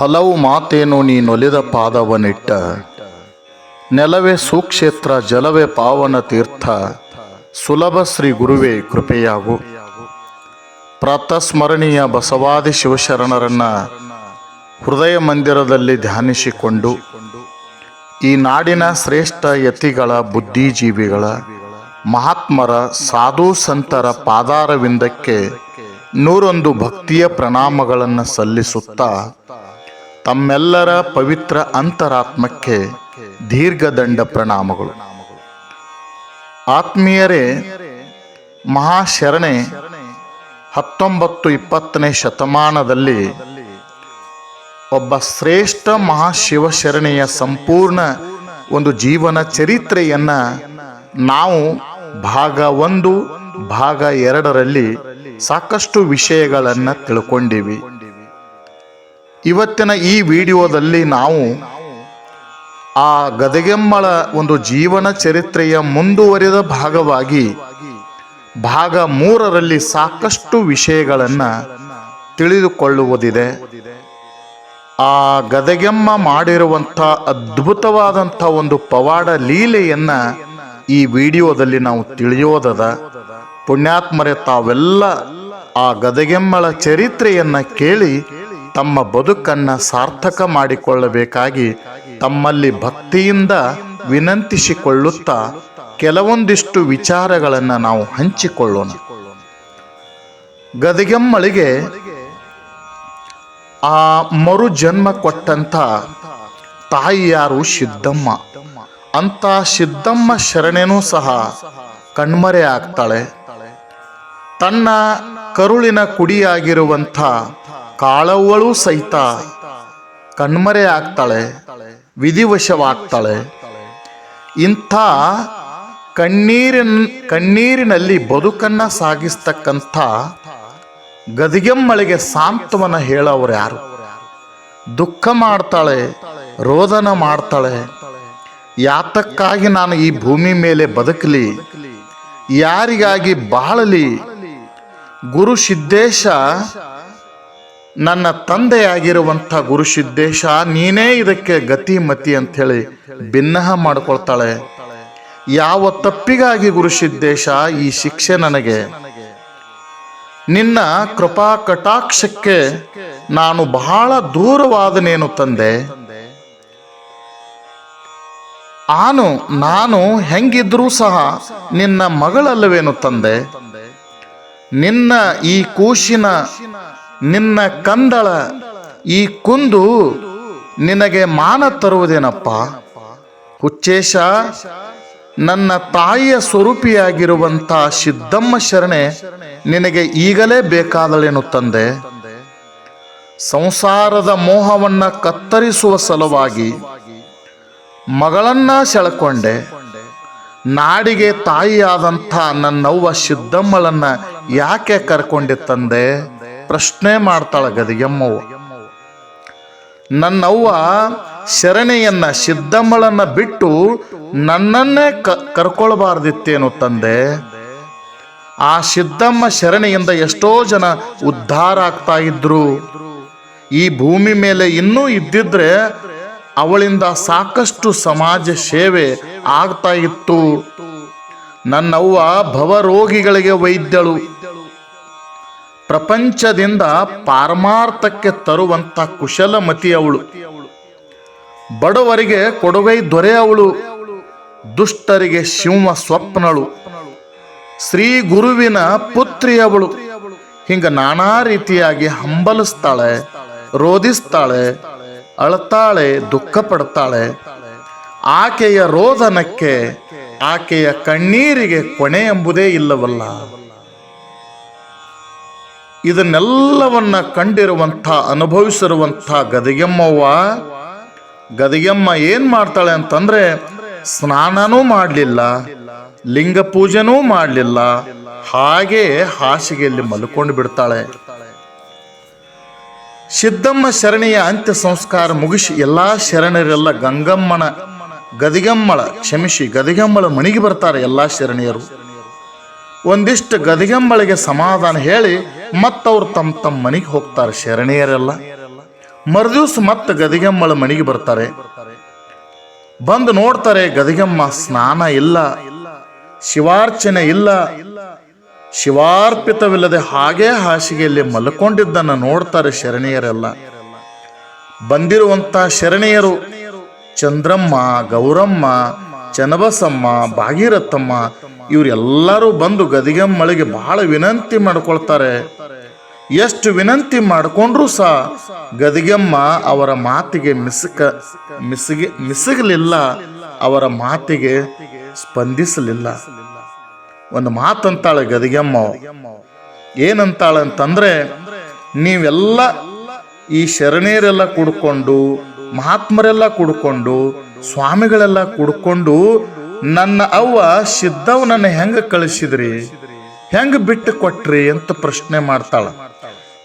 ಹಲವು ಮಾತೇನು ನೀನೊಲಿದ ಪಾದವನಿಟ್ಟ ನೆಲವೇ ಸುಕ್ಷೇತ್ರ, ಜಲವೇ ಪಾವನ ತೀರ್ಥ. ಸುಲಭ ಶ್ರೀ ಗುರುವೇ, ಕೃಪೆಯಾಗು. ಪ್ರಾತಸ್ಮರಣೀಯ ಬಸವಾದಿ ಶಿವಶರಣರನ್ನ ಹೃದಯ ಮಂದಿರದಲ್ಲಿ ಧ್ಯಾನಿಸಿಕೊಂಡು, ಈ ನಾಡಿನ ಶ್ರೇಷ್ಠ ಯತಿಗಳ, ಬುದ್ಧಿಜೀವಿಗಳ, ಮಹಾತ್ಮರ, ಸಾಧು ಸಂತರ ಪಾದಾರವಿಂದಕ್ಕೆ ನೂರೊಂದು ಭಕ್ತಿಯ ಪ್ರಣಾಮಗಳನ್ನು ಸಲ್ಲಿಸುತ್ತಾ ತಮ್ಮೆಲ್ಲರ ಪವಿತ್ರ ಅಂತರಾತ್ಮಕ್ಕೆ ದೀರ್ಘದಂಡ ಪ್ರಣಾಮಗಳು. ಆತ್ಮೀಯರೇ, ಮಹಾಶರಣೆ ಹತ್ತೊಂಬತ್ತು ಇಪ್ಪತ್ತನೇ ಶತಮಾನದಲ್ಲಿ ಒಬ್ಬ ಶ್ರೇಷ್ಠ ಮಹಾಶಿವಶರಣೆಯ ಸಂಪೂರ್ಣ ಒಂದು ಜೀವನ ಚರಿತ್ರೆಯನ್ನು ನಾವು ಭಾಗ ಒಂದು, ಭಾಗ ಎರಡರಲ್ಲಿ ಸಾಕಷ್ಟು ವಿಷಯಗಳನ್ನು ತಿಳ್ಕೊಂಡಿವಿ. ಇವತ್ತಿನ ಈ ವಿಡಿಯೋದಲ್ಲಿ ನಾವು ಆ ಗದಗೆಮ್ಮಳ ಒಂದು ಜೀವನ ಚರಿತ್ರೆಯ ಮುಂದುವರಿದ ಭಾಗವಾಗಿ ಭಾಗ ಮೂರರಲ್ಲಿ ಸಾಕಷ್ಟು ವಿಷಯಗಳನ್ನು ತಿಳಿದುಕೊಳ್ಳುವುದಿದೆ. ಆ ಗದಗೆಮ್ಮ ಮಾಡಿರುವಂಥ ಅದ್ಭುತವಾದಂಥ ಒಂದು ಪವಾಡ ಲೀಲೆಯನ್ನು ಈ ವಿಡಿಯೋದಲ್ಲಿ ನಾವು ತಿಳಿಯೋದದ. ಪುಣ್ಯಾತ್ಮರೆ ತಾವೆಲ್ಲ ಆ ಗದಗೆಮ್ಮಳ ಚರಿತ್ರೆಯನ್ನು ಕೇಳಿ ತಮ್ಮ ಬದುಕನ್ನು ಸಾರ್ಥಕ ಮಾಡಿಕೊಳ್ಳಬೇಕಾಗಿ ತಮ್ಮಲ್ಲಿ ಭಕ್ತಿಯಿಂದ ವಿನಂತಿಸಿಕೊಳ್ಳುತ್ತಾ ಕೆಲವೊಂದಿಷ್ಟು ವಿಚಾರಗಳನ್ನು ನಾವು ಹಂಚಿಕೊಳ್ಳೋಣ. ಗದಗೆಮ್ಮಳಿಗೆ ಆ ಮರು ಜನ್ಮ ಕೊಟ್ಟಂಥ ತಾಯಿ ಯಾರು ಸಿದ್ದಮ್ಮ. ಅಂತ ಸಿದ್ದಮ್ಮ ಶರಣೆನೂ ಸಹ ಕಣ್ಮರೆ ಆಗ್ತಾಳೆ. ತನ್ನ ಕರುಳಿನ ಕುಡಿಯಾಗಿರುವಂಥ ಕಾಳವ್ವಳು ಸಹಿತ ಕಣ್ಮರೆ ಆಗ್ತಾಳೆ ವಿಧಿವಶವಾಗ್ತಾಳೆ. ಇಂಥ ಕಣ್ಣೀರಿನ, ಕಣ್ಣೀರಿನಲ್ಲಿ ಬದುಕನ್ನ ಸಾಗಿಸ್ತಕ್ಕಂಥ ಗದಿಗೆಮ್ಮಳಿಗೆ ಸಾಂತ್ವನ ಹೇಳೋರು ಯಾರು? ದುಃಖ ಮಾಡ್ತಾಳೆ, ರೋದನ ಮಾಡ್ತಾಳೆ. ಯಾತಕ್ಕಾಗಿ ನಾನು ಈ ಭೂಮಿ ಮೇಲೆ ಬದುಕಲಿ? ಯಾರಿಗಾಗಿ ಬಾಳಲಿ? ಗುರು ಸಿದ್ದೇಶ ನನ್ನ ತಂದೆಯಾಗಿರುವಂಥ ಗುರು ಸಿದ್ದೇಶ, ನೀನೇ ಇದಕ್ಕೆ ಗತಿ ಮತಿ ಅಂಥೇಳಿ ಭಿನ್ನಹ ಮಾಡಿಕೊಳ್ತಾಳೆ. ಯಾವ ತಪ್ಪಿಗಾಗಿ ಗುರು ಸಿದ್ದೇಶ, ಈ ಶಿಕ್ಷೆ ನನಗೆ? ನಿನ್ನ ಕೃಪಾ ಕಟಾಕ್ಷಕ್ಕೆ ನಾನು ಬಹಳ ದೂರವಾದನೇನು ತಂದೆ? ಆನು ನಾನು ಹೆಂಗಿದ್ರೂ ಸಹ ನಿನ್ನ ಮಗಳಲ್ಲವೇನು ತಂದೆ? ನಿನ್ನ ಈ ಕೂಶಿನ ನಿನ್ನ ಕಂದಳ ಈ ಕುಂದು ನಿನಗೆ ಮಾನ ತರುವುದೇನಪ್ಪ? ಹುಚ್ಚೇಶ, ನನ್ನ ತಾಯಿಯ ಸ್ವರೂಪಿಯಾಗಿರುವಂಥ ಸಿದ್ದಮ್ಮ ಶರಣೆ ನಿನಗೆ ಈಗಲೇ ಬೇಕಾದಳೇನು ತಂದೆ? ಸಂಸಾರದ ಮೋಹವನ್ನ ಕತ್ತರಿಸುವ ಸಲುವಾಗಿ ಮಗಳನ್ನ ಸೆಳಕೊಂಡೆ. ನಾಡಿಗೆ ತಾಯಿಯಾದಂಥ ನನ್ನವ್ವ ಸಿದ್ದಮ್ಮಳನ್ನ ಯಾಕೆ ಕರ್ಕೊಂಡೆ ತಂದೆ? ಪ್ರಶ್ನೆ ಮಾಡ್ತಾಳ ಗದಿಗೆಮ್ಮವ್ವ. ನನ್ನವ್ವ ಶರಣೆಯನ್ನ ಸಿದ್ದಮ್ಮಳನ್ನ ಬಿಟ್ಟು ನನ್ನನ್ನೇ ಕ ಕರ್ಕೊಳ್ಬಾರ್ದಿತ್ತೇನು ತಂದೆ. ಆ ಸಿದ್ದಮ್ಮ ಶರಣೆಯಿಂದ ಎಷ್ಟೋ ಜನ ಉದ್ಧಾರ ಆಗ್ತಾ ಇದ್ರು. ಈ ಭೂಮಿ ಮೇಲೆ ಇನ್ನೂ ಇದ್ದಿದ್ರೆ ಅವಳಿಂದ ಸಾಕಷ್ಟು ಸಮಾಜ ಸೇವೆ ಆಗ್ತಾ ಇತ್ತು. ನನ್ನವ್ವ ಭವರೋಗಿಗಳಿಗೆ ವೈದ್ಯಳು. ಪ್ರಪಂಚದಿಂದ ಪಾರಮಾರ್ಥಕ್ಕೆ ತರುವಂತ ಕುಶಲಮತಿ ಅವಳು ಬಡವರಿಗೆ ಕೊಡುಗೈ ದೊರೆ ಅವಳು ದುಷ್ಟರಿಗೆ ಶಿವ ಸ್ವಪ್ನಳು. ಶ್ರೀ ಗುರುವಿನ ಪುತ್ರಿಯವಳು. ಹಿಂಗ ನಾನಾ ರೀತಿಯಾಗಿ ಹಂಬಲಿಸ್ತಾಳೆ, ರೋಧಿಸ್ತಾಳೆ, ಅಳ್ತಾಳೆ ದುಃಖ ಪಡ್ತಾಳೆ ಆಕೆಯ ರೋದನಕ್ಕೆ, ಆಕೆಯ ಕಣ್ಣೀರಿಗೆ ಕೊನೆ ಎಂಬುದೇ ಇಲ್ಲವಲ್ಲ. ಇದನ್ನೆಲ್ಲವನ್ನ ಕಂಡಿರುವಂಥ, ಅನುಭವಿಸಿರುವಂಥ ಗದಿಗೆಮ್ಮವ್ವ, ಗದಿಗೆಮ್ಮ ಏನು ಮಾಡ್ತಾಳೆ ಅಂತಂದ್ರೆ ಸ್ನಾನನೂ ಮಾಡಲಿಲ್ಲ, ಲಿಂಗ ಪೂಜೆನೂ ಮಾಡಲಿಲ್ಲ, ಹಾಗೆ ಹಾಸಿಗೆಯಲ್ಲಿ ಮಲ್ಕೊಂಡು ಬಿಡ್ತಾಳೆ. ಸಿದ್ದಮ್ಮ ಶರಣಿಯ ಅಂತ್ಯ ಸಂಸ್ಕಾರ ಮುಗಿಸಿ ಎಲ್ಲಾ ಶರಣರೆಲ್ಲ ಗಂಗಮ್ಮನ, ಗದಿಗಮ್ಮಳ, ಕ್ಷಮಿಸಿ ಗದಿಗಮ್ಮಳ ಮಣಿಗೆ ಬರ್ತಾರೆ ಎಲ್ಲಾ ಶರಣಿಯರು. ಒಂದಿಷ್ಟು ಗದಿಗಂಬಳಿಗೆ ಸಮಾಧಾನ ಹೇಳಿ ಮತ್ತವ್ರು ತಮ್ಮ ತಮ್ಮ ಮನೆಗೆ ಹೋಗ್ತಾರೆ ಶರಣೆಯರೆಲ್ಲ. ಮರುದಿವ್ಸ ಮತ್ತೆ ಗದಿಗೆಮ್ಮಳ ಮನೆಗೆ ಬರ್ತಾರೆ. ಬಂದು ನೋಡ್ತಾರೆ ಗದಿಗೆಮ್ಮ ಸ್ನಾನ ಇಲ್ಲ, ಶಿವಾರ್ಚನೆ ಇಲ್ಲ, ಶಿವಾರ್ಪಿತವಿಲ್ಲದೆ ಹಾಗೆ ಹಾಸಿಗೆಯಲ್ಲಿ ಮಲ್ಕೊಂಡಿದ್ದನ್ನು ನೋಡ್ತಾರೆ ಶರಣೆಯರೆಲ್ಲ. ಬಂದಿರುವಂತ ಶರಣೆಯರು ಚಂದ್ರಮ್ಮ, ಗೌರಮ್ಮ, ಚನ್ನಬಸಮ್ಮ, ಭಾಗೀರಥಮ್ಮ ಇವರೆಲ್ಲರೂ ಬಂದು ಗದಿಗೆಮ್ಮಳಿಗೆ ಬಹಳ ವಿನಂತಿ ಮಾಡ್ಕೊಳ್ತಾರೆ. ಎಷ್ಟು ವಿನಂತಿ ಮಾಡಿಕೊಂಡ್ರೂ ಸಹ ಗದಿಗೆಮ್ಮ ಅವರ ಮಾತಿಗೆ ಮಿಸುಕ, ಮಿಸುಗೆ, ಮಿಸುಗಲಿಲ್ಲ, ಅವರ ಮಾತಿಗೆ ಸ್ಪಂದಿಸಲಿಲ್ಲ. ಒಂದು ಮಾತಂತಾಳೆ ಗದಿಗೆಮ್ಮ ಏನಂತಾಳೆ ಅಂತಂದ್ರೆ, ನೀವೆಲ್ಲ ಈ ಶರಣೀಯರೆಲ್ಲ ಕುಡ್ಕೊಂಡು, ಮಹಾತ್ಮರೆಲ್ಲ ಕುಡ್ಕೊಂಡು, ಸ್ವಾಮಿಗಳೆಲ್ಲ ಕುಡ್ಕೊಂಡು ನನ್ನ ಅವ್ವ ಸಿದ್ಧವನನ್ನ ಹೆಂಗ ಕಳಿಸಿದ್ರಿ? ಹೆಂಗ ಬಿಟ್ಟು ಕೊಟ್ರಿ ಅಂತ ಪ್ರಶ್ನೆ ಮಾಡ್ತಾಳ.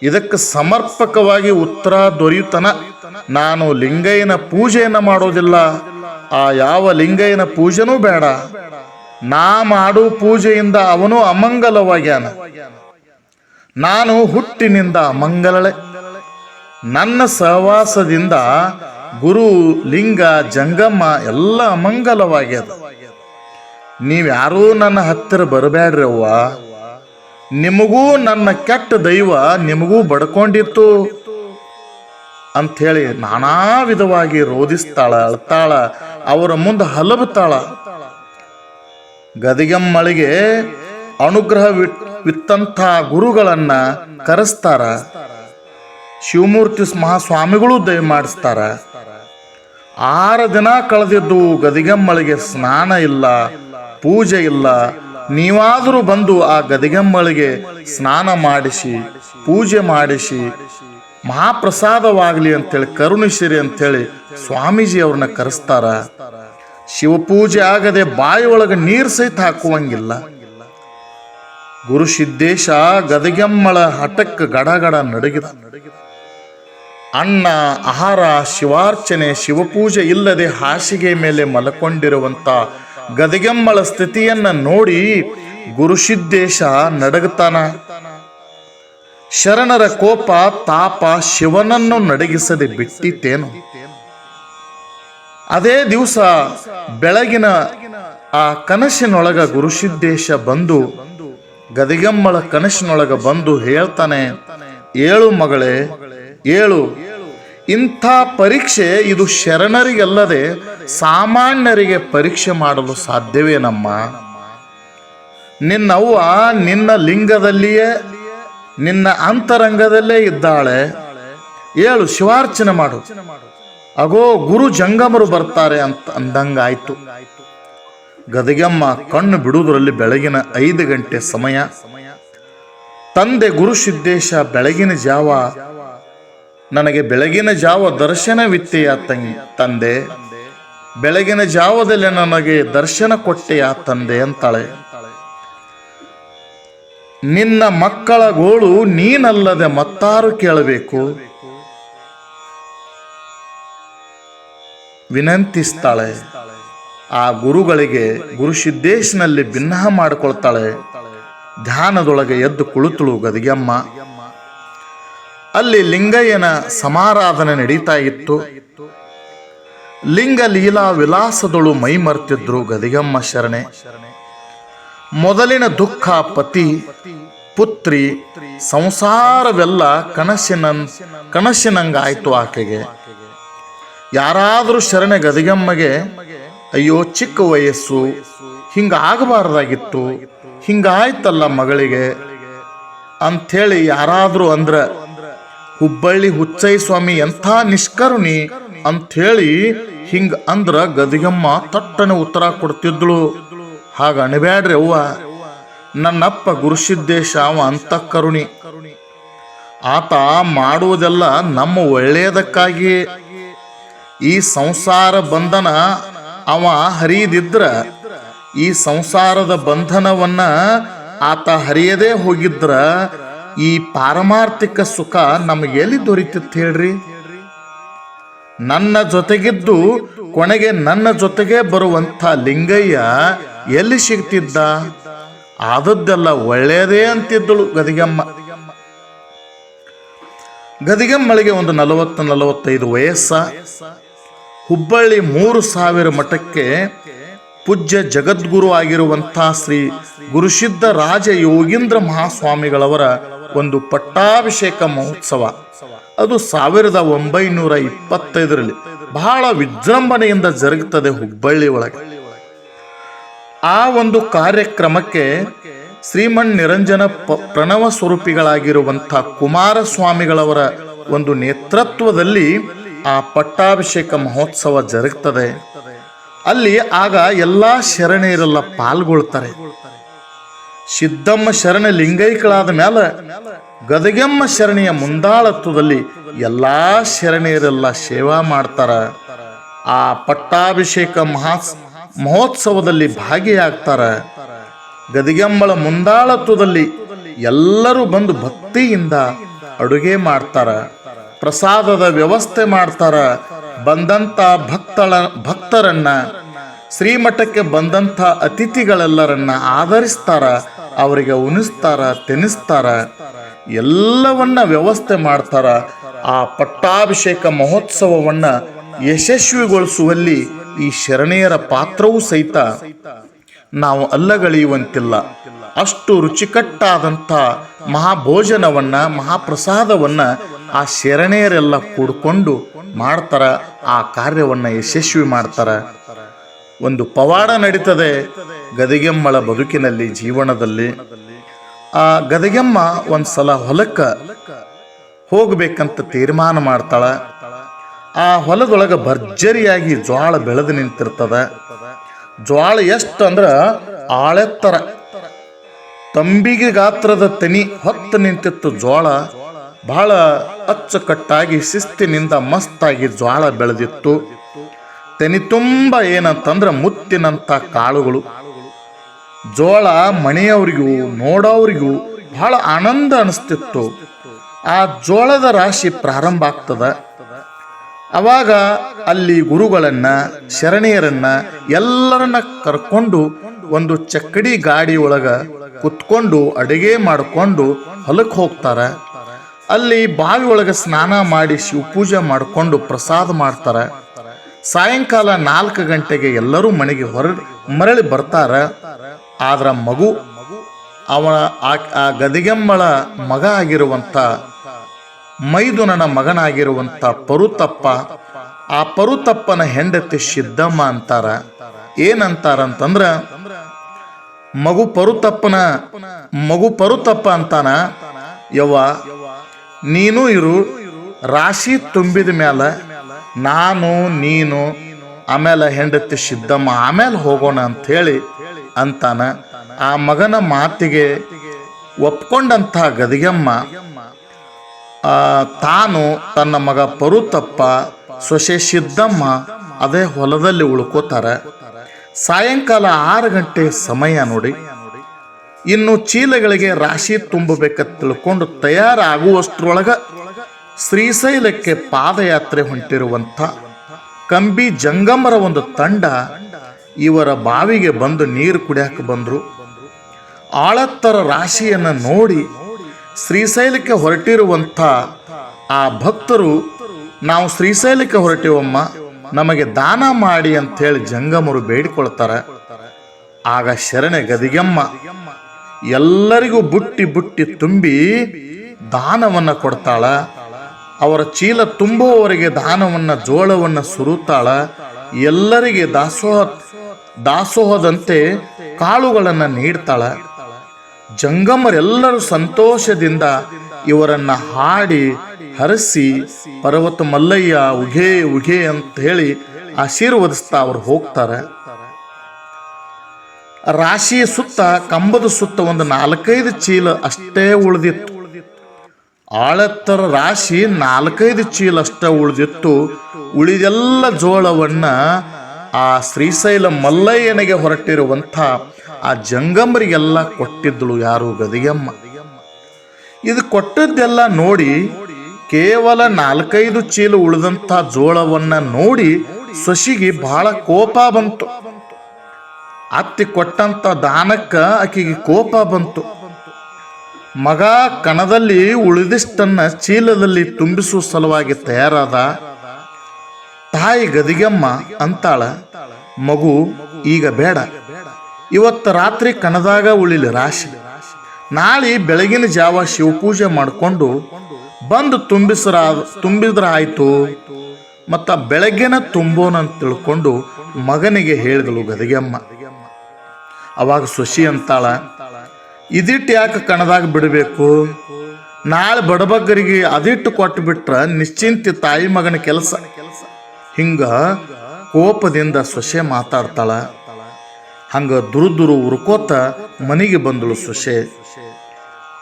ಇದಕ್ಕೆ ಸಮರ್ಪಕವಾಗಿ ಉತ್ತರ ದೊರೆಯುತ್ತನ ನಾನು ಲಿಂಗಯ್ಯನ ಪೂಜೆಯನ್ನು ಮಾಡೋದಿಲ್ಲ. ಆ ಯಾವ ಲಿಂಗಯ್ಯನ ಪೂಜೆನೂ ಬೇಡ. ನಾ ಮಾಡೋ ಪೂಜೆಯಿಂದ ಅವನು ಅಮಂಗಲವಾಗ್ಯಾನ. ನಾನು ಹುಟ್ಟಿನಿಂದ ಅಮಂಗಲಳೆ. ನನ್ನ ಸಹವಾಸದಿಂದ ಗುರು, ಲಿಂಗ, ಜಂಗಮ್ಮ ಎಲ್ಲ ಅಮಂಗಲವಾಗ್ಯದ. ನೀವ್ಯಾರೂ ನನ್ನ ಹತ್ತಿರ ಬರಬೇಡ್ರಿ ಅವ್ವ ನಿಮಗೂ ನನ್ನ ಕೆಟ್ಟ ದೈವ ನಿಮಗೂ ಬಡ್ಕೊಂಡಿತ್ತು ಅಂಥೇಳಿ ನಾನಾ ವಿಧವಾಗಿ ರೋಧಿಸ್ತಾಳ, ಅಳ್ತಾಳ, ಅವರ ಮುಂದೆ ಹಲಬುತ್ತಾಳ. ಗದಿಗಮ್ಮಳಿಗೆ ಅನುಗ್ರಹ ವಿತ್ತಂಥ ಗುರುಗಳನ್ನ ಕರೆಸ್ತಾರ. ಶಿವಮೂರ್ತಿ ಮಹಾಸ್ವಾಮಿಗಳು ದಯ ಮಾಡಿಸ್ತಾರ. ಆರು ದಿನ ಕಳೆದಿದ್ದು ಗದಿಗಮ್ಮಳಿಗೆ ಸ್ನಾನ ಇಲ್ಲ. ಪೂಜೆ ಇಲ್ಲ, ನೀವಾದರೂ ಬಂದು ಆ ಗದಿಗಮ್ಮಳಿಗೆ ಸ್ನಾನ ಮಾಡಿಸಿ, ಪೂಜೆ ಮಾಡಿಸಿ, ಮಹಾಪ್ರಸಾದವಾಗಲಿ ಅಂತೇಳಿ, ಕರುಣಿಸಿರಿ ಅಂತೇಳಿ ಸ್ವಾಮೀಜಿ ಅವ್ರನ್ನ ಕರೆಸ್ತಾರ. ಶಿವಪೂಜೆ ಆಗದೆ ಬಾಯಿ ಒಳಗೆ ನೀರು ಸಹಿತ ಹಾಕುವಂಗಿಲ್ಲ. ಗುರು ಸಿದ್ದೇಶ ಗದಗೆಮ್ಮಳ ಹಠಕ್ಕೆ ಗಡಗಡ ನಡಗಿದ. ಅನ್ನ ಆಹಾರ, ಶಿವಾರ್ಚನೆ, ಶಿವಪೂಜೆ ಇಲ್ಲದೆ ಹಾಸಿಗೆ ಮೇಲೆ ಮಲಕೊಂಡಿರುವಂತ ಗದಗೆಮ್ಮಳ ಸ್ಥಿತಿಯನ್ನ ನೋಡಿ ಗುರುಸಿದ್ದೇಶ ನಡಗುತ್ತಾನ. ಶರಣರ ಕೋಪ, ತಾಪ ಶಿವನನ್ನು ನಡಗಿಸದೆ ಬಿಟ್ಟಿತ್ತೇನು? ಅದೇ ದಿವಸ ಬೆಳಗಿನ ಆ ಕನಸಿನೊಳಗ ಗುರುಸಿದ್ದೇಶ ಬಂದು ಗದಗಮ್ಮಳ ಕನಸಿನೊಳಗ ಬಂದು ಹೇಳ್ತಾನೆ, ಏಳು ಮಗಳೇ, ಏಳು ಇಂಥ ಪರೀಕ್ಷೆ ಇದು ಶರಣರಿಗಲ್ಲದೆ ಸಾಮಾನ್ಯರಿಗೆ ಪರೀಕ್ಷೆ ಮಾಡಲು ಸಾಧ್ಯವೇನಮ್ಮ ನಿನ್ನವ್ವ ನಿನ್ನ ಲಿಂಗದಲ್ಲಿಯೇ, ನಿನ್ನ ಅಂತರಂಗದಲ್ಲೇ ಇದ್ದಾಳೆ. ಏಳು, ಶಿವಾರ್ಚನೆ ಮಾಡು. ಅಗೋ, ಗುರು ಜಂಗಮರು ಬರ್ತಾರೆ ಅಂತ ಅಂದಂಗಾಯ್ತು. ಗದಗಮ್ಮ ಕಣ್ಣು ಬಿಡುವುದರಲ್ಲಿ ಬೆಳಗಿನ ಐದು ಗಂಟೆ ಸಮಯ. ತಂದೆ ಗುರು ಸಿದ್ದೇಶ ಬೆಳಗಿನ ಜಾವ ನನಗೆ ಬೆಳಗಿನ ಜಾವ ದರ್ಶನವಿತ್ತೆಯ ತಂಗಿ, ತಂದೆ? ಬೆಳಗಿನ ಜಾವದಲ್ಲಿ ನನಗೆ ದರ್ಶನ ಕೊಟ್ಟೆಯ ತಂದೆ ಅಂತಾಳೆ. ನಿನ್ನ ಮಕ್ಕಳ ಗೋಳು ನೀನಲ್ಲದೆ ಮತ್ತಾರು ಕೇಳಬೇಕು? ವಿನಂತಿಸ್ತಾಳೆ. ಆ ಗುರುಗಳಿಗೆ ಗುರು ಸಿದ್ದೇಶನಲ್ಲಿ ಭಿನ್ನ ಮಾಡಿಕೊಳ್ತಾಳೆ. ಧ್ಯಾನದೊಳಗೆ ಎದ್ದು ಕುಳಿತಳು ಗದಿಗೆಮ್ಮ. ಅಲ್ಲಿ ಲಿಂಗಯ್ಯನ ಸಮಾರಾಧನೆ ನಡೀತಾ ಇತ್ತು. ಲಿಂಗ ಲೀಲಾ ವಿಲಾಸದಳು ಮೈ ಮರ್ತಿದ್ರು ಗದಿಗಮ್ಮ ಶರಣೆ. ಮೊದಲಿನ ದುಃಖ ಪತಿ, ಪುತ್ರಿ, ಸಂಸಾರವೆಲ್ಲ ಕನಸಿನ ಕನಸಿನಂಗಾಯ್ತು ಆಕೆಗೆ. ಯಾರಾದರೂ ಶರಣೆ ಗದಿಗಮ್ಮಗೆ, ಅಯ್ಯೋ ಚಿಕ್ಕ ವಯಸ್ಸು, ಹಿಂಗಾಗಬಾರ್ದಾಗಿತ್ತು, ಹಿಂಗಾಯ್ತಲ್ಲ ಮಗಳಿಗೆ, ಅಂಥೇಳಿ ಯಾರಾದರೂ ಅಂದ್ರ ಹುಬ್ಬಳ್ಳಿ ಹುಚ್ಚೈ ಸ್ವಾಮಿ ಎಂಥ ನಿಷ್ಕರುಣಿ ಅಂಥೇಳಿ ಹಿಂಗ ಅಂದ್ರ ಗದಿಗಮ್ಮ ತಟ್ಟನೆ ಉತ್ತರ ಕೊಡ್ತಿದ್ಳು. ಹಾಗ ಅಣಬ್ಯಾಡ್ರಿ ಅವ್ವ. ನನ್ನಪ್ಪ ಗುರುಸಿದ್ದೇಶ ಅವ ಅಂತಃಕರುಣಿ ಆತ ಮಾಡುವುದೆಲ್ಲ ನಮ್ಮ ಒಳ್ಳೆಯದಕ್ಕಾಗಿ ಈ ಸಂಸಾರ ಬಂಧನ ಅವ ಹರಿಯದಿದ್ರ ಈ ಸಂಸಾರದ ಬಂಧನವನ್ನ ಆತ ಹರಿಯದೇ ಹೋಗಿದ್ರ ಈ ಪಾರಮಾರ್ಥಿಕ ಸುಖ ನಮಗೆ ಎಲ್ಲಿ ದೊರೀತಿತ್ತು ಹೇಳ್ರಿ? ನನ್ನ ಜೊತೆಗಿದ್ದು ಕೊನೆಗೆ ನನ್ನ ಜೊತೆಗೆ ಬರುವಂಥ ಲಿಂಗಯ್ಯ ಎಲ್ಲಿ ಸಿಗ್ತಿದ್ದ? ಆದದ್ದೆಲ್ಲ ಒಳ್ಳೆಯದೇ ಅಂತಿದ್ದಳು ಗದಿಗಮ್ಮ. ಗದಿಗಮ್ಮಳಿಗೆ ಒಂದು ನಲವತ್ತು ನಲವತ್ತೈದು ವಯಸ್ಸ. ಹುಬ್ಬಳ್ಳಿ ಮೂರು ಸಾವಿರ ಮಠಕ್ಕೆ ಪೂಜ್ಯ ಜಗದ್ಗುರು ಆಗಿರುವಂಥ ಶ್ರೀ ಗುರುಸಿದ್ಧ ರಾಜ ಯೋಗೀಂದ್ರ ಮಹಾಸ್ವಾಮಿಗಳವರ ಒಂದು ಪಟ್ಟಾಭಿಷೇಕ ಮಹೋತ್ಸವ. ಅದು ಸಾವಿರದ ಒಂಬೈನೂರ ಇಪ್ಪತ್ತೈದರಲ್ಲಿ ಬಹಳ ವಿಜೃಂಭಣೆಯಿಂದ ಜರುಗುತ್ತದೆ ಹುಬ್ಬಳ್ಳಿ ಒಳಗೆ. ಆ ಒಂದು ಕಾರ್ಯಕ್ರಮಕ್ಕೆ ಶ್ರೀಮನ್ ನಿರಂಜನ ಪ ಪ್ರಣವ ಸ್ವರೂಪಿಗಳಾಗಿರುವಂಥ ಕುಮಾರಸ್ವಾಮಿಗಳವರ ಒಂದು ನೇತೃತ್ವದಲ್ಲಿ ಆ ಪಟ್ಟಾಭಿಷೇಕ ಮಹೋತ್ಸವ ಜರುಗ್ತದೆ. ಅಲ್ಲಿ ಆಗ ಎಲ್ಲ ಶರಣೆಯರೆಲ್ಲ ಪಾಲ್ಗೊಳ್ತಾರೆ. ಸಿದ್ದಮ್ಮ ಶರಣ ಲಿಂಗೈಕಳಾದ ಮೇಲೆ ಗದಗೆಮ್ಮ ಶರಣಿಯ ಮುಂದಾಳತ್ವದಲ್ಲಿ ಎಲ್ಲಾ ಶರಣೆಯರೆಲ್ಲ ಸೇವಾ ಮಾಡ್ತಾರ. ಆ ಪಟ್ಟಾಭಿಷೇಕ ಮಹಾ ಮಹೋತ್ಸವದಲ್ಲಿ ಭಾಗಿಯಾಗ್ತಾರ. ಗದಿಗೆಮ್ಮಳ ಮುಂದಾಳತ್ವದಲ್ಲಿ ಎಲ್ಲರೂ ಬಂದು ಭಕ್ತಿಯಿಂದ ಅಡುಗೆ ಮಾಡ್ತಾರ. ಪ್ರಸಾದದ ವ್ಯವಸ್ಥೆ ಮಾಡ್ತಾರ. ಬಂದಂತ ಭಕ್ತಳ ಭಕ್ತರನ್ನ ಶ್ರೀಮಠಕ್ಕೆ ಬಂದಂಥ ಅತಿಥಿಗಳೆಲ್ಲರನ್ನ ಆಧರಿಸ್ತಾರ, ಅವರಿಗೆ ಉಣಿಸ್ತಾರ, ತಿನ್ನಿಸ್ತಾರ, ಎಲ್ಲವನ್ನ ವ್ಯವಸ್ಥೆ ಮಾಡ್ತಾರ. ಆ ಪಟ್ಟಾಭಿಷೇಕ ಮಹೋತ್ಸವವನ್ನು ಯಶಸ್ವಿಗೊಳಿಸುವಲ್ಲಿ ಈ ಶರಣೆಯರ ಪಾತ್ರವೂ ಸಹಿತ ನಾವು ಅಲ್ಲಗಳೆಯುವಂತಿಲ್ಲ. ಅಷ್ಟು ರುಚಿಕಟ್ಟಾದಂಥ ಮಹಾಭೋಜನವನ್ನ, ಮಹಾಪ್ರಸಾದವನ್ನ ಆ ಶರಣೆಯರೆಲ್ಲ ಕೂಡ್ಕೊಂಡು ಮಾಡ್ತಾರ, ಆ ಕಾರ್ಯವನ್ನ ಯಶಸ್ವಿ ಮಾಡ್ತಾರ. ಒಂದು ಪವಾಡ ನಡೀತದೆ ಗದಗೆಮ್ಮಳ ಬದುಕಿನಲ್ಲಿ, ಜೀವನದಲ್ಲಿ. ಆ ಗದಗೆಮ್ಮ ಒಂದು ಸಲ ಹೊಲಕ್ಕೆ ಹೋಗಬೇಕಂತ ತೀರ್ಮಾನ ಮಾಡ್ತಾಳೆ. ಆ ಹೊಲದೊಳಗೆ ಭರ್ಜರಿಯಾಗಿ ಜ್ವಾಳ ಬೆಳೆದು ನಿಂತಿರ್ತದ. ಜ್ವಾಳ ಎಷ್ಟು ಅಂದ್ರೆ ಆಳೆತ್ತರ. ತಂಬಿಗೆ ಗಾತ್ರದ ತನಿ ಹೊತ್ತು ನಿಂತಿತ್ತು ಜ್ವಾಳ. ಬಹಳ ಅಚ್ಚುಕಟ್ಟಾಗಿ ಶಿಸ್ತಿನಿಂದ ಮಸ್ತಾಗಿ ಜ್ವಾಳ ಬೆಳೆದಿತ್ತು. ತೆನಿ ತುಂಬ ಏನಂತಂದ್ರೆ ಮುತ್ತಿನಂಥ ಕಾಳುಗಳು. ಜೋಳ ಮನೆಯವರಿಗೂ ನೋಡೋರಿಗೂ ಬಹಳ ಆನಂದ ಅನಿಸ್ತಿತ್ತು. ಆ ಜೋಳದ ರಾಶಿ ಪ್ರಾರಂಭ ಆಗ್ತದ. ಅವಾಗ ಅಲ್ಲಿ ಗುರುಗಳನ್ನ, ಶರಣೆಯರನ್ನ ಎಲ್ಲರನ್ನ ಕರ್ಕೊಂಡು ಒಂದು ಚಕ್ಕಡಿ ಗಾಡಿ ಒಳಗ ಕುತ್ಕೊಂಡು ಅಡಿಗೆ ಮಾಡಿಕೊಂಡು ಹೊಲಕ್ಕೆ ಹೋಗ್ತಾರ. ಅಲ್ಲಿ ಬಾವಿ ಒಳಗೆ ಸ್ನಾನ ಮಾಡಿ ಶಿವಪೂಜೆ ಮಾಡಿಕೊಂಡು ಪ್ರಸಾದ ಮಾಡ್ತಾರ. ಸಾಯಂಕಾಲ ನಾಲ್ಕು ಗಂಟೆಗೆ ಎಲ್ಲರೂ ಮನೆಗೆ ಹೊರ ಮರಳಿ ಬರ್ತಾರ. ಆದ್ರ ಮಗು ಅವನ ಆ- ಗದಿಗೆಮ್ಮಳ ಮಗ ಆಗಿರುವಂಥ ಮೈದುನನ ಮಗನಾಗಿರುವಂಥ ಪರುತಪ್ಪ, ಆ ಪರುತಪ್ಪನ ಹೆಂಡತಿ ಸಿದ್ದಮ್ಮ ಅಂತಾರ. ಏನಂತಾರಂತಂದ್ರ ಮಗು ಪರುತಪ್ಪನ ಮಗು ಪರುತಪ್ಪ ಅಂತಾನ. ಯವ್ವ, ನೀನು ಇರು, ರಾಶಿ ತುಂಬಿದ ಮ್ಯಾಲ ನಾನು, ನೀನು, ಆಮೇಲೆ ಹೆಂಡತಿ ಸಿದ್ದಮ್ಮ, ಆಮೇಲೆ ಹೋಗೋಣ ಅಂತ ಹೇಳಿ ಅಂತಾನ. ಆ ಮಗನ ಮಾತಿಗೆ ಒಪ್ಕೊಂಡಂಥ ಗದಿಗೆಮ್ಮ ತಾನು ತನ್ನ ಮಗ ಪರುತಪ್ಪ, ಸೊಸೆ ಸಿದ್ದಮ್ಮ ಅದೇ ಹೊಲದಲ್ಲಿ ಉಳ್ಕೋತಾರೆ. ಸಾಯಂಕಾಲ ಆರು ಗಂಟೆ ಸಮಯ ನೋಡಿ. ಇನ್ನು ಚೀಲಗಳಿಗೆ ರಾಶಿ ತುಂಬಬೇಕಂತ ತಿಳ್ಕೊಂಡು ತಯಾರಾಗುವಷ್ಟರೊಳಗ ಶ್ರೀಶೈಲಕ್ಕೆ ಪಾದಯಾತ್ರೆ ಹೊಂಟಿರುವಂಥ ಕಂಬಿ ಜಂಗಮರ ಒಂದು ತಂಡ ಇವರ ಬಾವಿಗೆ ಬಂದು ನೀರು ಕುಡಿಯಕ್ಕೆ ಬಂದರು. ಆಳತ್ತರ ರಾಶಿಯನ್ನು ನೋಡಿ ಶ್ರೀಶೈಲಕ್ಕೆ ಹೊರಟಿರುವಂಥ ಆ ಭಕ್ತರು, ನಾವು ಶ್ರೀಶೈಲಕ್ಕೆ ಹೊರಟಿವಮ್ಮ, ನಮಗೆ ದಾನ ಮಾಡಿ ಅಂಥೇಳಿ ಜಂಗಮರು ಬೇಡಿಕೊಳ್ತಾರೆ. ಆಗ ಶರಣೆ ಗದಿಗೆಮ್ಮ ಎಲ್ಲರಿಗೂ ಬುಟ್ಟಿ ಬುಟ್ಟಿ ತುಂಬಿ ದಾನವನ್ನು ಕೊಡ್ತಾಳ. ಅವರ ಚೀಲ ತುಂಬುವವರಿಗೆ ದಾನವನ್ನ, ಜೋಳವನ್ನ ಸುರುತ್ತಾಳ. ಎಲ್ಲರಿಗೆ ದಾಸೋಹ ದಾಸೋಹದಂತೆ ಕಾಳುಗಳನ್ನ ನೀಡ್ತಾಳ. ಜಂಗಮರೆಲ್ಲರೂ ಸಂತೋಷದಿಂದ ಇವರನ್ನ ಹಾಡಿ ಹರಸಿ, ಪರ್ವತ ಮಲ್ಲಯ್ಯ ಉಘೇ ಉಘೇ ಅಂತ ಹೇಳಿ ಆಶೀರ್ವದಿಸ್ತಾ ಅವ್ರು ಹೋಗ್ತಾರೆ. ರಾಶಿಯ ಸುತ್ತ, ಕಂಬದ ಸುತ್ತ ಒಂದು ನಾಲ್ಕೈದು ಚೀಲ ಅಷ್ಟೇ ಉಳಿದಿತ್ತು. ಆಳೆತ್ತರ ರಾಶಿ ನಾಲ್ಕೈದು ಚೀಲ ಅಷ್ಟೇ ಉಳಿದಿತ್ತು. ಉಳಿದೆಲ್ಲ ಜೋಳವನ್ನ ಆ ಶ್ರೀಶೈಲ ಮಲ್ಲಯ್ಯನಿಗೆ ಹೊರಟಿರುವಂಥ ಆ ಜಂಗಮರಿಗೆಲ್ಲ ಕೊಟ್ಟಿದ್ದಳು ಯಾರು ಗದಿಗೆಮ್ಮ. ಇದು ಕೊಟ್ಟದ್ದೆಲ್ಲ ನೋಡಿ ಕೇವಲ ನಾಲ್ಕೈದು ಚೀಲ ಉಳಿದಂಥ ಜೋಳವನ್ನ ನೋಡಿ ಸೊಸಿಗೆ ಬಹಳ ಕೋಪ ಬಂತು. ಅತ್ತಿ ಕೊಟ್ಟಂತ ದಾನಕ್ಕ ಆಕೆಗೆ ಕೋಪ ಬಂತು. ಮಗ ಕಣದಲ್ಲಿ ಉಳಿದಿಷ್ಟನ್ನ ಚೀಲದಲ್ಲಿ ತುಂಬಿಸುವ ಸಲುವಾಗಿ ತಯಾರಾದ ತಾಯಿ ಗದಿಗೆಮ್ಮ ಅಂತಾಳ, ಮಗು, ಈಗ ಬೇಡ. ಇವತ್ತು ರಾತ್ರಿ ಕಣದಾಗ ಉಳಿಲಿ ರಾಶಿ. ನಾಳೆ ಬೆಳಗಿನ ಜಾವ ಶಿವಪೂಜೆ ಮಾಡಿಕೊಂಡು ಬಂದು ತುಂಬಿಸ್ರ ತುಂಬಿದ್ರ ಆಯಿತು ಮತ್ತು ಬೆಳಗ್ಗೆನ ತುಂಬೋಣ ಅಂತ ತಿಳ್ಕೊಂಡು ಮಗನಿಗೆ ಹೇಳಿದಳು ಗದಿಗೆಮ್ಮ. ಅವಾಗ ಸೊಸಿ ಅಂತಾಳ ಇದಿಟ್ಟು ಯಾಕೆ ಕಣದಾಗ ಬಿಡಬೇಕು? ನಾಳೆ ಬಡಬಗ್ಗರಿಗೆ ಅದಿಟ್ಟು ಕೊಟ್ಟು ಬಿಟ್ರ ನಿಶ್ಚಿಂತೆ ತಾಯಿ ಮಗನ ಕೆಲಸ. ಹಿಂಗ ಕೋಪದಿಂದ ಸೊಸೆ ಮಾತಾಡ್ತಾಳ. ಹಂಗ ದುರು ದುರು ಉರ್ಕೋತ ಮನೆಗೆ ಬಂದಳು ಸೊಸೆ.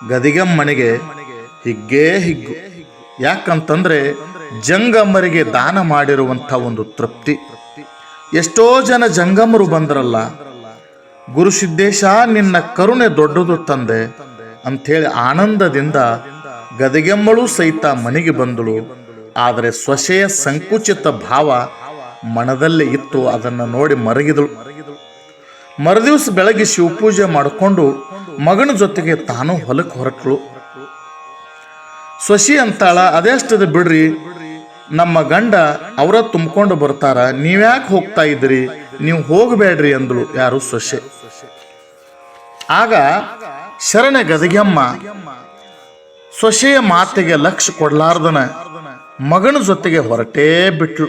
ಗದಿಗೆಮ್ಮನಿಗೆ ಹಿಗ್ಗೇ ಹಿಗ್ಗು. ಯಾಕಂತಂದ್ರೆ ಜಂಗಮ್ಮರಿಗೆ ದಾನ ಮಾಡಿರುವಂಥ ಒಂದು ತೃಪ್ತಿ. ಎಷ್ಟೋ ಜನ ಜಂಗಮ್ಮರು ಬಂದ್ರಲ್ಲ ಗುರು ಸಿದ್ದೇಶ, ನಿನ್ನ ಕರುಣೆ ದೊಡ್ಡದು ತಂದೆ ಅಂಥೇಳಿ ಆನಂದದಿಂದ ಗದಗೆಮ್ಮಳು ಸಹಿತ ಮನೆಗೆ ಬಂದಳು. ಆದರೆ ಸ್ವಶೆಯ ಸಂಕುಚಿತ ಭಾವ ಮನದಲ್ಲೇ ಇತ್ತು, ಅದನ್ನು ನೋಡಿ ಮರಗಿದಳು. ಮರುದಿವಸ ಬೆಳಗ್ಗೆ ಶಿವಪೂಜೆ ಮಾಡಿಕೊಂಡು ಮಗನ ಜೊತೆಗೆ ತಾನು ಹೊಲಕ್ಕೆ ಹೊರಟಳು. ಸ್ವಶಿ ಅಂತಾಳ, ಅದೆಷ್ಟದ ಬಿಡ್ರಿ? ನಮ್ಮ ಗಂಡ ಅವರ ತುಂಬಿಕೊಂಡು ಬರ್ತಾರ, ನೀವ್ಯಾಕೆ ಹೋಗ್ತಾ ಇದ್ರಿ ನೀವು ಹೋಗಬೇಡ್ರಿ ಅಂದಳು ಯಾರು ಸೊಸೆ. ಆಗ ಶರಣ ಗದಗಮ್ಮ ಸೊಸೆಯ ಮಾತಿಗೆ ಲಕ್ಷ ಕೊಡಲಾರ್ದನ ಮಗನ ಜೊತೆಗೆ ಹೊರಟೇ ಬಿಟ್ಲು.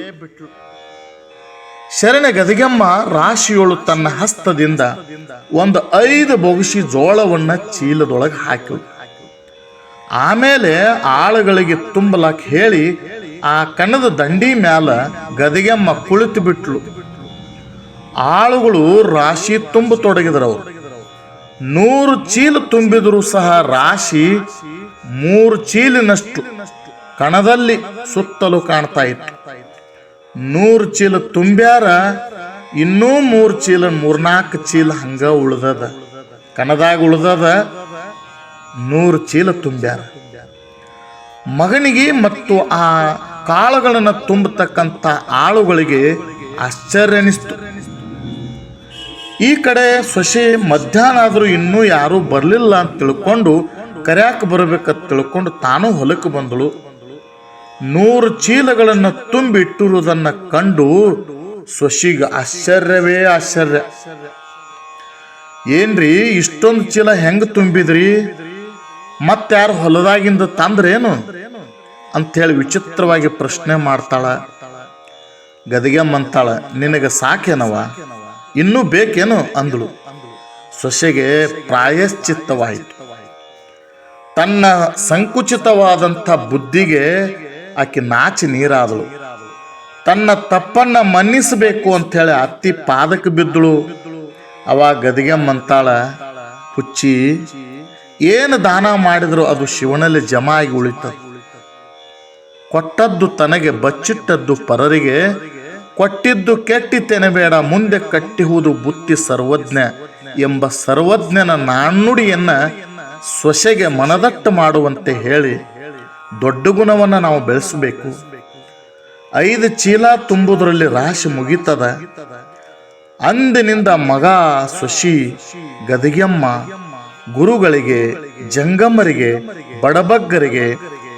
ಶರಣ ಗದಗಮ್ಮ ರಾಶಿಯೋಳು ತನ್ನ ಹಸ್ತದಿಂದ ಒಂದು ಐದು ಬೊಗಸಿ ಜೋಳವನ್ನ ಚೀಲದೊಳಗೆ ಹಾಕಿಳು ಆಮೇಲೆ ಆಳುಗಳಿಗೆ ತುಂಬಲಾಕ್ ಹೇಳಿ ಆ ಕಣದ ದಂಡಿ ಮ್ಯಾಲ ಗದಗೆಮ್ಮ ಕುಳಿತು ಬಿಟ್ಲು. ಆಳುಗಳು ರಾಶಿ ತುಂಬ ತೊಡಗಿದ್ರು ಅವರು ನೂರು ಚೀಲ ತುಂಬಿದರೂ ಸಹ ರಾಶಿ ಮೂರು ಚೀಲಿನಷ್ಟು ಕಣದಲ್ಲಿ ಸುತ್ತಲೂ ಕಾಣ್ತಾ ಇತ್ತು. ನೂರು ಚೀಲ ತುಂಬ್ಯಾರ, ಇನ್ನೂ ಮೂರು ಚೀಲ, ಮೂರ್ನಾಲ್ಕು ಚೀಲ ಹಂಗ ಉಳ್ದದ. ಕಣದಾಗ ಉಳ್ದದ, ನೂರು ಚೀಲ ತುಂಬ್ಯಾರ. ಮಗನಿಗೆ ಮತ್ತು ಆ ಕಾಳುಗಳನ್ನು ತುಂಬತಕ್ಕಂಥ ಆಳುಗಳಿಗೆ ಆಶ್ಚರ್ಯ ಅನಿಸ್ತು ಈ ಕಡೆ ಸೊಸೆ ಮಧ್ಯಾಹ್ನ ಆದರೂ ಇನ್ನೂ ಯಾರೂ ಬರಲಿಲ್ಲ ಅಂತ ತಿಳ್ಕೊಂಡು ಕರ್ಯಾಕ ಬರ್ಬೇಕಂತ ತಿಳ್ಕೊಂಡು ತಾನು ಹೊಲಕ್ಕೆ ಬಂದಳು. ನೂರು ಚೀಲಗಳನ್ನು ತುಂಬಿಟ್ಟಿರುವುದನ್ನು ಕಂಡು ಸೊಸಿಗೆ ಆಶ್ಚರ್ಯವೇ ಆಶ್ಚರ್ಯ. ಏನ್ರಿ, ಇಷ್ಟೊಂದು ಚೀಲ ಹೆಂಗೆ ತುಂಬಿದ್ರಿ? ಮತ್ತಾರು ಹೊಲದಾಗಿಂದ ತಂದ್ರೇನು? ಅಂಥೇಳಿ ವಿಚಿತ್ರವಾಗಿ ಪ್ರಶ್ನೆ ಮಾಡ್ತಾಳ. ಗದಿಗೆಮ್ಮಂತಾಳ ನಿನಗೆ ಸಾಕೇನವ ಇನ್ನೂ ಬೇಕೇನು? ಅಂದಳು. ಸೊಸೆಗೆ ಪ್ರಾಯಶ್ಚಿತ್ತವಾಯಿತು. ತನ್ನ ಸಂಕುಚಿತವಾದಂಥ ಬುದ್ಧಿಗೆ ಆಕೆ ನಾಚಿ ನೀರಾದಳು. ತನ್ನ ತಪ್ಪನ್ನ ಮನ್ನಿಸಬೇಕು ಅಂಥೇಳಿ ಅತ್ತಿ ಪಾದಕ್ಕೆ ಬಿದ್ದಳು. ಅವಾಗ ಗದಗೆಮ್ಮಂತಾಳ ಹುಚ್ಚಿ, ಏನು ದಾನ ಮಾಡಿದ್ರು ಅದು ಶಿವನಲ್ಲಿ ಜಮಾ ಆಗಿ ಉಳಿತದೆ ಕೊಟ್ಟದ್ದು ತನಗೆ ಬಚ್ಚಿಟ್ಟದ್ದು ಪರರಿಗೆ, ಕೊಟ್ಟಿದ್ದು ಕೆಟ್ಟಿತೆನಬೇಡ ಮುಂದೆ ಕಟ್ಟಿಹುದು ಬುತ್ತಿ ಸರ್ವಜ್ಞ ಎಂಬ ಸರ್ವಜ್ಞನ ನಾಣ್ಣುಡಿಯನ್ನ ಸೊಸೆಗೆ ಮನದಟ್ಟು ಮಾಡುವಂತೆ ಹೇಳಿ ದೊಡ್ಡ ಗುಣವನ್ನು ನಾವು ಬೆಳೆಸಬೇಕು. ಐದು ಚೀಲ ತುಂಬುದರಲ್ಲಿ ರಾಶಿ ಮುಗಿತದ. ಅಂದಿನಿಂದ ಮಗ, ಸೊಸಿ, ಗದಿಗೆಮ್ಮ, ಗುರುಗಳಿಗೆ, ಜಂಗಮ್ಮರಿಗೆ, ಬಡಬಗ್ಗರಿಗೆ,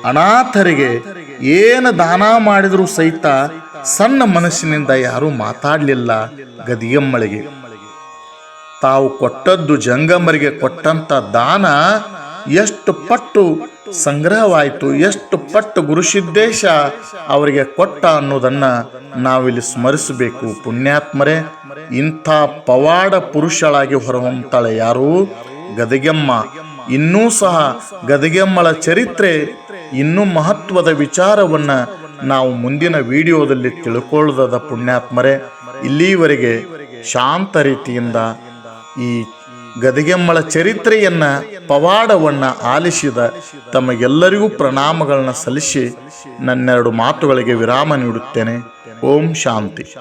ಅನಾಥರಿಗೆ ಏನು ದಾನ ಮಾಡಿದರೂ ಸಹಿತ ಸಣ್ಣ ಮನಸ್ಸಿನಿಂದ ಯಾರೂ ಮಾತಾಡಲಿಲ್ಲ ಗದಿಯಮ್ಮಳಿಗೆ. ತಾವು ಕೊಟ್ಟದ್ದು ಜಂಗಮ್ಮರಿಗೆ ಕೊಟ್ಟಂತ ದಾನ ಎಷ್ಟು ಪಟ್ಟು ಸಂಗ್ರಹವಾಯಿತು, ಎಷ್ಟು ಪಟ್ಟು ಗುರುಸಿದ್ದೇಶ ಅವರಿಗೆ ಕೊಟ್ಟ ಅನ್ನೋದನ್ನ ನಾವಿಲ್ಲಿ ಸ್ಮರಿಸಬೇಕು. ಪುಣ್ಯಾತ್ಮರೇ, ಇಂಥ ಪವಾಡ ಪುರುಷಳಾಗಿ ಹೊರಹೊಮ್ಮತಾಳೆ ಯಾರು? ಗದಗೆಮ್ಮ. ಇನ್ನೂ ಸಹ ಗದಗೆಮ್ಮಳ ಚರಿತ್ರೆ ಇನ್ನೂ ಮಹತ್ವದ ವಿಚಾರವನ್ನ ನಾವು ಮುಂದಿನ ವಿಡಿಯೋದಲ್ಲಿ ತಿಳ್ಕೊಳ್ಳದ ಪುಣ್ಯಾತ್ಮರೇ, ಇಲ್ಲಿವರೆಗೆ ಶಾಂತ ರೀತಿಯಿಂದ ಈ ಗದಗೆಮ್ಮಳ ಚರಿತ್ರೆಯನ್ನ, ಪವಾಡವನ್ನ ಆಲಿಸಿದ ತಮಗೆಲ್ಲರಿಗೂ ಪ್ರಣಾಮಗಳನ್ನ ಸಲ್ಲಿಸಿ ನನ್ನೆರಡು ಮಾತುಗಳಿಗೆ ವಿರಾಮ ನೀಡುತ್ತೇನೆ. ಓಂ ಶಾಂತಿ.